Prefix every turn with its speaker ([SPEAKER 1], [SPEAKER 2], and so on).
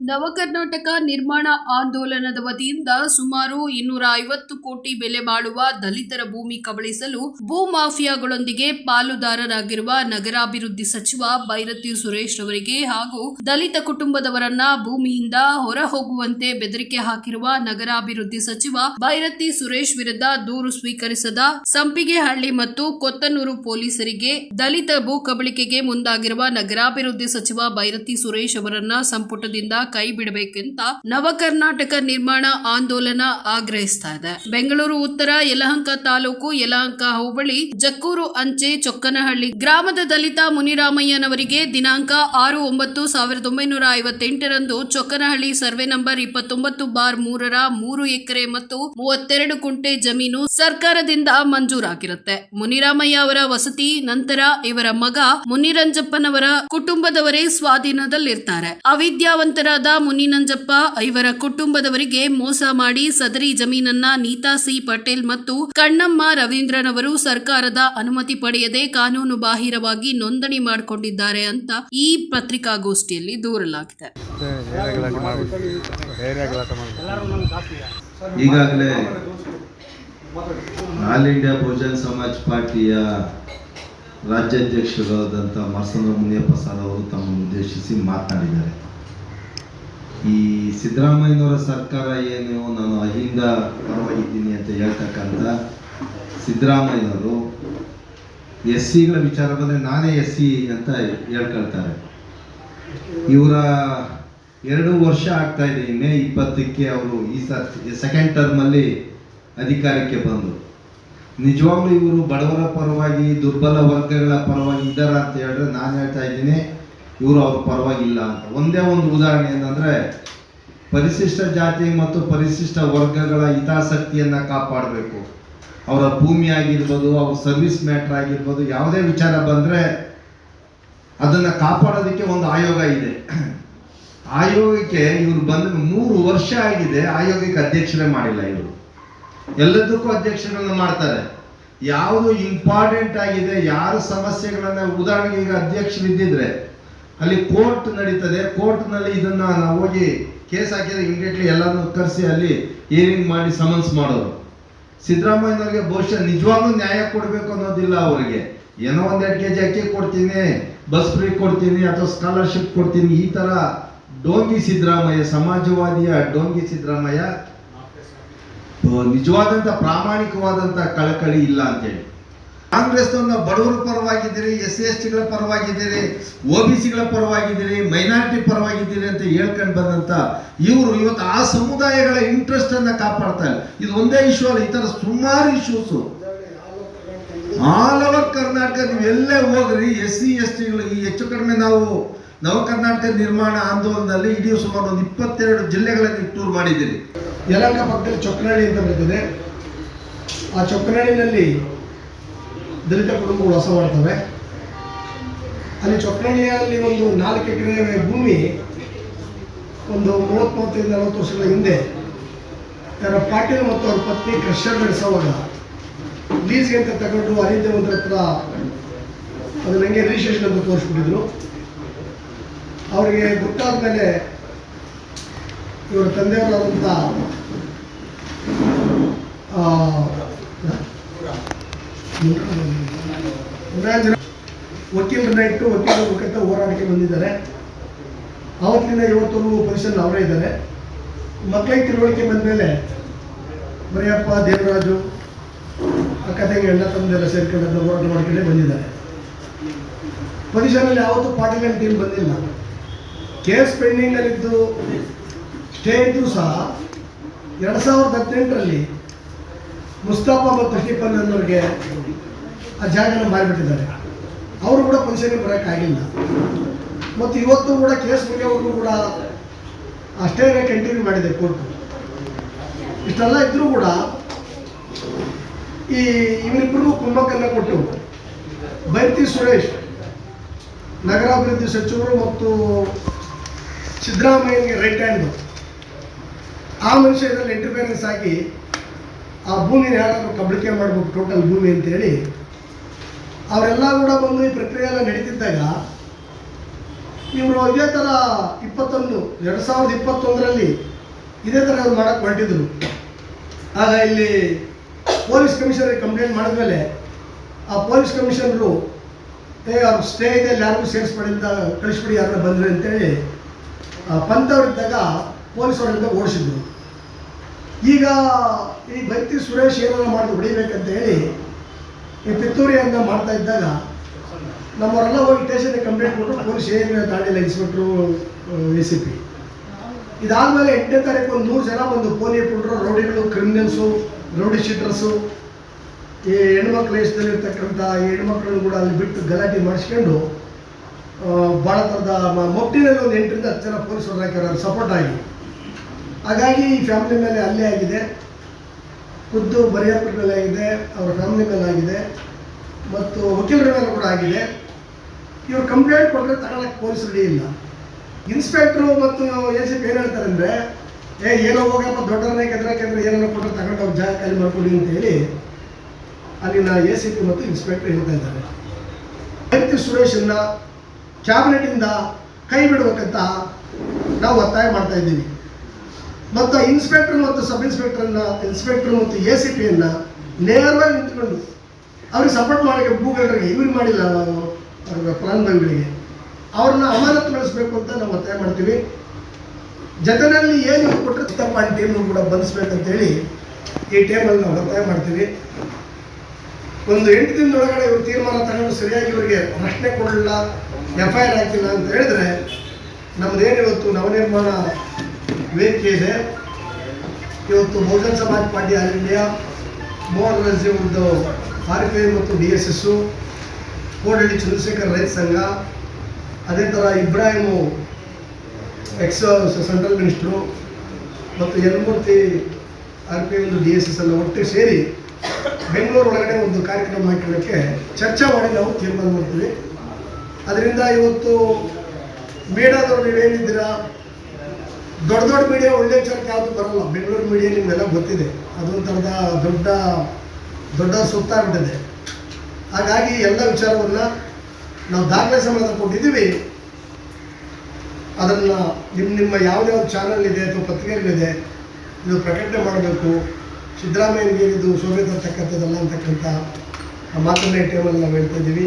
[SPEAKER 1] ನವಕರ್ನಾಟಕ ನಿರ್ಮಾಣ ಆಂದೋಲನದ ವತಿಯಿಂದ ಸುಮಾರು ಇನ್ನೂರ ಐವತ್ತು ಕೋಟಿ ಬೆಲೆ ಬಾಳುವ ದಲಿತರ ಭೂಮಿ ಕಬಳಿಸಲು ಭೂ ಮಾಫಿಯಾಗಳೊಂದಿಗೆ ಪಾಲುದಾರರಾಗಿರುವ ನಗರಾಭಿವೃದ್ಧಿ ಸಚಿವ ಭೈರತಿ ಸುರೇಶ್ ಅವರಿಗೆ ಹಾಗೂ ದಲಿತ ಕುಟುಂಬದವರನ್ನ ಭೂಮಿಯಿಂದ ಹೊರ ಹೋಗುವಂತೆ ಬೆದರಿಕೆ ಹಾಕಿರುವ ನಗರಾಭಿವೃದ್ಧಿ ಸಚಿವ ಭೈರತಿ ಸುರೇಶ್ ವಿರುದ್ಧ ದೂರು ಸ್ವೀಕರಿಸದ ಸಂಪಿಗೆಹಳ್ಳಿ ಮತ್ತು ಕೊತ್ತನೂರು ಪೊಲೀಸರಿಗೆ ದಲಿತ ಭೂ ಕಬಳಿಕೆಗೆ ಮುಂದಾಗಿರುವ ನಗರಾಭಿವೃದ್ಧಿ ಸಚಿವ ಭೈರತಿ ಸುರೇಶ್ ಅವರನ್ನ ಸಂಪುಟದಿಂದ ಕೈ ಬಿಡಬೇಕೆಂತ ನವ ಕರ್ನಾಟಕ ನಿರ್ಮಾಣ ಆಂದೋಲನ ಆಗ್ರಹಿಸ್ತಾ ಇದೆ. ಬೆಂಗಳೂರು ಉತ್ತರ ಯಲಹಂಕ ತಾಲೂಕು ಯಲಹಂಕ ಹೋಬಳಿ ಜಕ್ಕೂರು ಅಂಚೆ ಚೊಕ್ಕನಹಳ್ಳಿ ಗ್ರಾಮದ ದಲಿತ ಮುನಿರಾಮಯ್ಯನವರಿಗೆ ದಿನಾಂಕ ಆರು ಒಂಬತ್ತು ಸಾವಿರದ ಒಂಬೈನೂರ ಐವತ್ತೆಂಟರಂದು ಚೊಕ್ಕನಹಳ್ಳಿ ಸರ್ವೆ ನಂಬರ್ ಇಪ್ಪತ್ತೊಂಬತ್ತು ಬಾರ್ ಮೂರರ ಮೂರು ಎಕರೆ ಮತ್ತು ಮೂವತ್ತೆರಡು ಕುಂಟೆ ಜಮೀನು ಸರ್ಕಾರದಿಂದ ಮಂಜೂರಾಗಿರುತ್ತೆ. ಮುನಿರಾಮಯ್ಯ ಅವರ ವಸತಿ ನಂತರ ಇವರ ಮಗ ಮುನಿರಂಜಪ್ಪನವರ ಕುಟುಂಬದವರೇ ಸ್ವಾಧೀನದಲ್ಲಿರ್ತಾರೆ. ಅವಿದ್ಯಾವಂತರಾದ ಮುನಿನಂಜಪ್ಪ, ಐವರ ಕುಟುಂಬದವರಿಗೆ ಮೋಸ ಮಾಡಿ ಸದರಿ ಜಮೀನನ್ನ ನೀತಾ ಸಿ ಪಟೇಲ್ ಮತ್ತು ಕಣ್ಣಮ್ಮ ರವೀಂದ್ರನವರು ಸರ್ಕಾರದ ಅನುಮತಿ ಪಡೆಯದೆ ಕಾನೂನು ಬಾಹಿರವಾಗಿ ನೋಂದಣಿ ಮಾಡಿಕೊಂಡಿದ್ದಾರೆ ಅಂತ ಈ ಪತ್ರಿಕಾಗೋಷ್ಠಿಯಲ್ಲಿ ದೂರಲಾಗಿದೆ.
[SPEAKER 2] ಈಗಾಗಲೇ ಆಲ್ ಇಂಡಿಯಾ ಬಹುಜನ್ ಸಮಾಜ್ ಪಾರ್ಟಿಯ ರಾಜ್ಯಾಧ್ಯಕ್ಷರಾದಂಥ ಮರ್ಸನ ಮುನಿಯಪ್ಪ ಸರ್ ಅವರು ತಮ್ಮನ್ನು ಉದ್ದೇಶಿಸಿ ಮಾತನಾಡಿದ್ದಾರೆ. ಈ ಸಿದ್ದರಾಮಯ್ಯನವರ ಸರ್ಕಾರ ಏನು, ನಾನು ಅಹಿಂದ ಪರವಾಗಿದ್ದೀನಿ ಅಂತ ಹೇಳ್ತಕ್ಕಂಥ ಸಿದ್ದರಾಮಯ್ಯನವರು ಎಸ್ ಸಿಗಳ ವಿಚಾರ ಬಂದರೆ ನಾನೇ ಎಸ್ ಸಿ ಅಂತ ಹೇಳ್ಕೊಳ್ತಾರೆ. ಇವರ ಎರಡು ವರ್ಷ ಆಗ್ತಾ ಇದೆ, ಮೇ ಇಪ್ಪತ್ತಕ್ಕೆ ಅವರು ಈ ಸೆಕೆಂಡ್ ಟರ್ಮಲ್ಲಿ ಅಧಿಕಾರಕ್ಕೆ ಬಂದರು ನಿಜವಾಗ್ಲೂ ಇವರು ಬಡವರ ಪರವಾಗಿ, ದುರ್ಬಲ ವರ್ಗಗಳ ಪರವಾಗಿ ಇದ್ದಾರ ಅಂತ ಹೇಳಿದ್ರೆ ನಾನು ಹೇಳ್ತಾ ಇದ್ದೀನಿ ಇವರು ಅವ್ರ ಪರವಾಗಿಲ್ಲ ಅಂತ. ಒಂದೇ ಒಂದು ಉದಾಹರಣೆ ಏನಂದ್ರೆ, ಪರಿಶಿಷ್ಟ ಜಾತಿ ಮತ್ತು ಪರಿಶಿಷ್ಟ ವರ್ಗಗಳ ಹಿತಾಸಕ್ತಿಯನ್ನ ಕಾಪಾಡಬೇಕು. ಅವರ ಭೂಮಿ ಆಗಿರ್ಬೋದು, ಅವ್ರ ಸರ್ವಿಸ್ ಮ್ಯಾಟ್ರ್ ಆಗಿರ್ಬೋದು, ಯಾವುದೇ ವಿಚಾರ ಬಂದ್ರೆ ಅದನ್ನ ಕಾಪಾಡೋದಕ್ಕೆ ಒಂದು ಆಯೋಗ ಇದೆ. ಆಯೋಗಕ್ಕೆ ಇವ್ರು ಬಂದ ಮೂರು ವರ್ಷ ಆಗಿದೆ, ಆಯೋಗಕ್ಕೆ ಅಧ್ಯಕ್ಷರೇ ಮಾಡಿಲ್ಲ ಇವರು. ಎಲ್ಲದಕ್ಕೂ ಅಧ್ಯಕ್ಷರನ್ನು ಮಾಡ್ತಾರೆ. ಯಾವುದು ಇಂಪಾರ್ಟೆಂಟ್ ಆಗಿದೆ, ಯಾರು ಸಮಸ್ಯೆಗಳನ್ನ, ಉದಾಹರಣೆಗೆ ಈಗ ಅಧ್ಯಕ್ಷರು ಇದ್ದಿದ್ರೆ ಅಲ್ಲಿ ಕೋರ್ಟ್ ನಡೀತದೆ. ಕೋರ್ಟ್ನಲ್ಲಿ ಇದನ್ನ ನಾವು ಹೋಗಿ ಕೇಸ್ ಹಾಕಿದ್ರೆ ಇಮಿಡಿಯೇಟ್ಲಿ ಎಲ್ಲರನ್ನು ಕರೆಸಿ ಅಲ್ಲಿ ಏರಿಂಗ್ ಮಾಡಿ ಸಮನ್ಸ್ ಮಾಡೋರು. ಸಿದ್ದರಾಮಯ್ಯನವ್ರಿಗೆ ಬಹುಶಃ ನಿಜವಾಗ್ಲೂ ನ್ಯಾಯ ಕೊಡಬೇಕು ಅನ್ನೋದಿಲ್ಲ ಅವರಿಗೆ. ಏನೋ ಒಂದೆರಡು ಕೆ ಜಿ ಅಕ್ಕಿ ಕೊಡ್ತೀನಿ, ಬಸ್ ಫ್ರೀ ಕೊಡ್ತೀನಿ ಅಥವಾ ಸ್ಕಾಲರ್ಶಿಪ್ ಕೊಡ್ತೀನಿ, ಈ ತರ ಡೋಂಗಿ ಸಿದ್ದರಾಮಯ್ಯ, ಸಮಾಜವಾದಿಯ ಡೋಂಗಿ ಸಿದ್ದರಾಮಯ್ಯ ನಿಜವಾದಂಥ ನಿಜವಾದಂತ ಪ್ರಾಮಾಣಿಕವಾದಂತ ಕಳಕಳಿ ಇಲ್ಲ ಅಂತೇಳಿ. ಕಾಂಗ್ರೆಸ್ ಬಡವರ ಪರವಾಗಿದ್ದೀರಿ, ಎಸ್ ಸಿ ಎಸ್ ಟಿಗಳ ಪರವಾಗಿದ್ದೀರಿ ಓ ಬಿ ಸಿಗಳ ಪರವಾಗಿದ್ದೀರಿ, ಮೈನಾರಿಟಿ ಪರವಾಗಿದ್ದೀರಿ ಅಂತ ಹೇಳ್ಕೊಂಡು ಬಂದಂತ ಇವರು ಇವತ್ತು ಆ ಸಮುದಾಯಗಳ ಇಂಟ್ರೆಸ್ಟ್ ಅನ್ನ ಕಾಪಾಡ್ತಾ ಇಲ್ಲ. ಇದು ಒಂದೇ ಇಶ್ಯೂ ಅಲ್ಲ, ಈ ತರ ಸುಮಾರು ಇಶ್ಯೂಸ್ ಆಲ್ ಓವರ್ ಕರ್ನಾಟಕ, ನೀವು ಎಲ್ಲೇ ಹೋಗ್ರಿ, ಎಸ್ ಸಿ ಎಸ್ ಟಿಗಳು ಹೆಚ್ಚು ಕಡಿಮೆ ನಾವು, ನವ ಕರ್ನಾಟಕ ನಿರ್ಮಾಣ ಆಂದೋಲನದಲ್ಲಿ ಇಡೀ ಸುಮಾರು ಒಂದು ಇಪ್ಪತ್ತೆರಡು ಜಿಲ್ಲೆಗಳಲ್ಲಿ ಟೂರ್ ಮಾಡಿದ್ದೀರಿ.
[SPEAKER 3] ಯಲಹಂಕ ಪಕ್ಕದಲ್ಲಿ ಚೊಕ್ಕನಹಳ್ಳಿ ಅಂತ ಬರ್ತದೆ ಆ ಚೊಕ್ಕನಹಳ್ಳಿನಲ್ಲಿ ದಲಿತ ಕುಟುಂಬಗಳು ವಾಸ ಮಾಡ್ತವೆ ಅಲ್ಲಿ ಚೊಕ್ಕಳ್ಳಿಯಲ್ಲಿ ಒಂದು ನಾಲ್ಕು ಎಕರೆ ಭೂಮಿ ಒಂದು ಮೂವತ್ತು ಮೂವತ್ತೈದು ನಲವತ್ತು ವರ್ಷಗಳ ಹಿಂದೆ ಯಾರ ಪಾಟೀಲ್ ಮತ್ತು ಅವ್ರ ಪತ್ನಿ ಕ್ರಷರ್ ನಡೆಸೋವಾಗ ಲೀಸ್ಗೆ ಅಂತ ತಗೊಂಡು ಅನಿತ್ಯವಂತರ ಹತ್ರ ಅದು ನನಗೆ ರಿಜಿಸ್ಟ್ರೇಷನ್ ಅಂತ ತೋರಿಸ್ಬಿಟ್ಟಿದ್ರು. ಅವರಿಗೆ ಗೊತ್ತಾದ ಮೇಲೆ ಇವರ ತಂದೆಯವರಾದಂಥ ಆ, ವಕೀಲರನ್ನ ಇಟ್ಟು ವಕೀಲರ ಮುಖಾಂತರ ಹೋರಾಟಕ್ಕೆ ಬಂದಿದ್ದಾರೆ. ಆವತ್ತಿನಿಂದ ಇವತ್ತೂ ಪೊಸಿಷನ್ ಅವರೇ ಇದ್ದಾರೆ. ಮಕ್ಕಳಿಗೆ ತಿಳುವಳಿಕೆ ಬಂದ ಮೇಲೆ ಮರಿಯಪ್ಪ ದೇವರಾಜು ಅಕ್ಕ ತಂಗಿ ಎಲ್ಲ ತಮ್ಮದೆಲ್ಲ ಅದನ್ನು ಹೋರಾಟ ಮಾಡ್ಕೊಂಡೇ ಬಂದಿದ್ದಾರೆ. ಪೊಸಿಷನಲ್ಲಿ ಯಾವತ್ತೂ ಪಾರ್ಟಿಲಿಯನ್ ಟೀಮ್ ಬಂದಿಲ್ಲ. ಕೇಸ್ ಪೆಂಡಿಂಗಲ್ಲಿದ್ದು ಸ್ಟೇ ಇದ್ದರೂ ಸಹ ಎರಡು ಸಾವಿರದ ಹದಿನೆಂಟರಲ್ಲಿ ಮುಸ್ತಾಫಾ ಮತ್ತು ತಶೀಫನ್ ಅನ್ನೋರಿಗೆ ಆ ಜಾಗನ ಮಾರಿಬಿಟ್ಟಿದ್ದಾರೆ. ಅವರು ಕೂಡ ಪೊಲೀಸರಿಗೆ ಬರೋಕ್ಕಾಗಿಲ್ಲ ಮತ್ತು ಇವತ್ತು ಕೂಡ ಕೇಸ್ ಮುಗಿಯೋವರೆಗೂ ಕೂಡ ಅಷ್ಟೇ ಕಂಟಿನ್ಯೂ ಮಾಡಿದೆ ಕೋರ್ಟು. ಇಷ್ಟೆಲ್ಲ ಇದ್ದರೂ ಕೂಡ ಈ ಇವರಿಬ್ಬರಿಗೂ ಕುಂಭಕನ್ನ ಕೊಟ್ಟು ಬೈರ್ತಿ ಸುರೇಶ್, ನಗರಾಭಿವೃದ್ಧಿ ಸಚಿವರು ಮತ್ತು ಸಿದ್ದರಾಮಯ್ಯನಿಗೆ ರೈಟ್ ಹ್ಯಾಂಡ್. ಆ ಮನುಷ್ಯ ಇದರಲ್ಲಿ ಆಗಿ ಆ ಭೂಮಿನ ಯಾರಾದರೂ ಕಬಳಿಕೆ ಮಾಡಬೇಕು ಟೋಟಲ್ ಭೂಮಿ ಅಂತೇಳಿ ಅವರೆಲ್ಲ ಕೂಡ ಬಂದು ಈ ಪ್ರಕ್ರಿಯೆ ಎಲ್ಲ ನಡೀತಿದ್ದಾಗ ಇವರು ಇದೇ ಥರ ಇಪ್ಪತ್ತೊಂದು, ಎರಡು ಸಾವಿರದ ಇಪ್ಪತ್ತೊಂದರಲ್ಲಿ ಇದೇ ಥರ ಅವ್ರು ಮಾಡಕ್ಕೆ ಹೊರಟಿದ್ರು. ಆಗ ಇಲ್ಲಿ ಪೊಲೀಸ್ ಕಮಿಷನರಿಗೆ ಕಂಪ್ಲೇಂಟ್ ಮಾಡಿದ್ಮೇಲೆ ಆ ಪೊಲೀಸ್ ಕಮಿಷನರು, ಏ, ಅವ್ರ ಸ್ಟೇ ಇದೆ ಯಾರಿಗೂ ಸೇರಿಸ್ಬಿಡಿಂದ ಕಳಿಸ್ಬಿಡಿ ಯಾರನ್ನ ಬಂದ್ರಿ ಅಂತೇಳಿ ಪೊಲೀಸ್ ಪೊಲೀಸವರಿಂದ ಓಡಿಸಿದ್ರು. ಈಗ ಈ ಭಕ್ತಿ ಸುರೇಶ್ ಏನನ್ನ ಮಾಡಿ ಹೊಡಿಬೇಕಂತ ಹೇಳಿ ಈ ಪಿತ್ತೂರಿಯನ್ನ ಮಾಡ್ತಾ ಇದ್ದಾಗ ನಮ್ಮವರೆಲ್ಲ ಹೋಗಿ ಸ್ಟೇಷನ್ಗೆ ಕಂಪ್ಲೇಂಟ್ ಕೊಟ್ಟರು ಪೊಲೀಸ್ ಏನು ದಾಳಿಲ್ಲ ಇನ್ಸ್ಪೆಕ್ಟ್ರು ಎ ಸಿ ಪಿ ಇದಾದಮೇಲೆ ಎಂಟನೇ ತಾರೀಕು ಒಂದು ನೂರು ಜನ ಬಂದು ಪೋಲಿ ಪುಟ್ರು ರೌಡಿಗಳು ಕ್ರಿಮಿನಲ್ಸು ರೌಡಿ ಶೀಟರ್ಸು ಈ ಹೆಣ್ಮಕ್ಳ ಇಷ್ಟದಲ್ಲಿರ್ತಕ್ಕಂಥ ಹೆಣ್ಮಕ್ಳನ್ನು ಕೂಡ ಅಲ್ಲಿ ಬಿಟ್ಟು ಗಲಾಟೆ ಮಾಡಿಸ್ಕೊಂಡು ಭಾಳ ಥರದ ಮೊಟ್ಟಿನಲ್ಲಿ ಒಂದು ಎಂಟರಿಂದ ಹತ್ತು ಜನ ಪೊಲೀಸರು ಹಾಕ್ಯಾರ ಸಪೋರ್ಟ್ ಆಗಿ. ಹಾಗಾಗಿ ಈ ಫ್ಯಾಮಿಲಿ ಮೇಲೆ ಅಲ್ಲೇ ಆಗಿದೆ. ಖುದ್ದು ಬರಿಯಾಪುರ ಮೇಲೆ ಆಗಿದೆ, ಅವರ ಫ್ಯಾಮಿಲಿ ಮೇಲೆ ಆಗಿದೆ, ಮತ್ತು ವಕೀಲರ ಮೇಲೆ ಕೂಡ ಆಗಿದೆ. ಇವರು ಕಂಪ್ಲೇಂಟ್ ಕೊಟ್ಟರೆ ತಗೊಳಕ್ಕೆ ಪೊಲೀಸ್ ರೆಡಿ ಇಲ್ಲ. ಇನ್ಸ್ಪೆಕ್ಟ್ರು ಮತ್ತು ಎ ಸಿ ಪಿ ಏನು ಹೇಳ್ತಾರೆ ಅಂದರೆ ಏ, ಏನೋ ಹೋಗಪ್ಪ ದೊಡ್ಡವ್ರನ್ನೇ ಕೆದ್ರಕ್ಕೆಂದ್ರೆ ಏನಾರ ಕೊಟ್ಟರೆ ತಗೊಂಡು ಹೋಗಿ ಜಾಗ ಖಾಲಿ ಮಾಡ್ಕೊಡಿ ಅಂತ ಹೇಳಿ ಅಲ್ಲಿನ ಎ ಸಿ ಪಿ ಮತ್ತು ಇನ್ಸ್ಪೆಕ್ಟರ್ ಹೇಳ್ತಾ ಇದ್ದಾರೆ. ವ್ಯಕ್ತಿ ಸುರೇಶನ್ನ ಕ್ಯಾಬಿನೆಟಿಂದ ಕೈ ಬಿಡಬೇಕಂತ ನಾವು ಒತ್ತಾಯ ಮಾಡ್ತಾ ಇದ್ದೀವಿ. ಮತ್ತು ಇನ್ಸ್ಪೆಕ್ಟರ್ ಮತ್ತು ಸಬ್ ಇನ್ಸ್ಪೆಕ್ಟರ್ನ ಇನ್ಸ್ಪೆಕ್ಟರ್ ಮತ್ತು ಎ ಸಿ ಪಿಯನ್ನು ನೇರವಾಗಿ ನಿಂತ್ಕೊಂಡು ಅವ್ರಿಗೆ ಸಪೋರ್ಟ್ ಮಾಡೋಕ್ಕೆ ಭೂಗಳರಿಗೆ ಇವ್ರಿಗೆ ಮಾಡಿಲ್ಲ ಅವ್ರ ಫಲಾನುಭವಿಗಳಿಗೆ ಅವ್ರನ್ನ ಅಮಾನತುಗೊಳಿಸ್ಬೇಕು ಅಂತ ನಾವು ಒತ್ತಾಯ ಮಾಡ್ತೀವಿ. ಜತೆಯಲ್ಲಿ ಏನು ಕೊಟ್ಟರೆ ಚಿತ್ತಪ್ಪ ಟೀಮ್ನು ಕೂಡ ಬಂಧಿಸ್ಬೇಕಂತೇಳಿ ಈ ಟೇಬಲ್ ನಾವು ಒತ್ತಾಯ ಮಾಡ್ತೀವಿ. ಒಂದು ಎಂಟು ದಿನದೊಳಗಡೆ ಇವರು ತೀರ್ಮಾನ ತಗೊಂಡು ಸರಿಯಾಗಿ ಇವರಿಗೆ ಪ್ರಶ್ನೆ ಕೊಡಲಿಲ್ಲ ಎಫ್ ಐ ಆರ್ ಹಾಕಿಲ್ಲ ಅಂತ ಹೇಳಿದ್ರೆ ನಮ್ದೇನಿವತ್ತು ನವನಿರ್ಮಾಣ ವೇದಿಕೆ ಇದೆ ಇವತ್ತು Bahujan Samaj party all India Mohan Raji ಒಂದು ಆರ್ ಪಿ ಐ ಮತ್ತು D S S, Kodihalli Chandrashekar ರೈತ ಸಂಘ, ಅದೇ ಥರ ಇಬ್ರಾಹಿಮು ಎಕ್ಸ್ ಸೆಂಟ್ರಲ್ ಮಿನಿಸ್ಟ್ರು ಮತ್ತು ಯಲಮೂರ್ತಿ ಆರ್ ಪಿ ಐ ಒಂದು ಡಿ ಎಸ್ ಎಸ್ ಎಲ್ಲ ಒಟ್ಟು ಸೇರಿ ಬೆಂಗಳೂರು ಒಳಗಡೆ ಒಂದು ಕಾರ್ಯಕ್ರಮ ಹಾಕೊಳ್ಳೋಕ್ಕೆ ಚರ್ಚೆ ಮಾಡಿ ನಾವು ತೀರ್ಮಾನ ಮಾಡ್ತೀವಿ. ಅದರಿಂದ ಇವತ್ತು ಮೀಡಿಯಾದವ್ರು ನೀವೇನಿದ್ದೀರಾ ದೊಡ್ಡ ದೊಡ್ಡ ಮೀಡಿಯಾ ಒಳ್ಳೆ ಚರ್ಚೆ ಯಾವುದು ಬರಲ್ಲ. ಬೆಂಗಳೂರು ಮೀಡಿಯಾ ನಿಮಗೆಲ್ಲ ಗೊತ್ತಿದೆ. ಅದೊಂಥರದ ದೊಡ್ಡ ದೊಡ್ಡ ಸುತ್ತಾಗ್ಬಿಟ್ಟಿದೆ ಹಾಗಾಗಿ ಎಲ್ಲ ವಿಚಾರವನ್ನು ನಾವು ದಾಖಲೆ ಸಂಬಂಧ ಕೊಟ್ಟಿದ್ದೀವಿ. ಅದನ್ನು ನಿಮ್ಮ ನಿಮ್ಮ ಯಾವ್ದಾವ್ದು ಚಾನಲ್ ಇದೆ ಅಥವಾ ಪತ್ರಿಕೆಗಳಿದೆ, ಇದು ಪ್ರಕಟಣೆ ಮಾಡಬೇಕು. ಸಿದ್ದರಾಮಯ್ಯನಿಗೆ ಇದು ಶೋಭೆ ತರ್ತಕ್ಕಂಥದ್ದಲ್ಲ ಅಂತಕ್ಕಂಥ ಮಾತನ್ನೇ ಟೇಬಲ್ ನಾವು ಹೇಳ್ತಾ ಇದ್ದೀವಿ.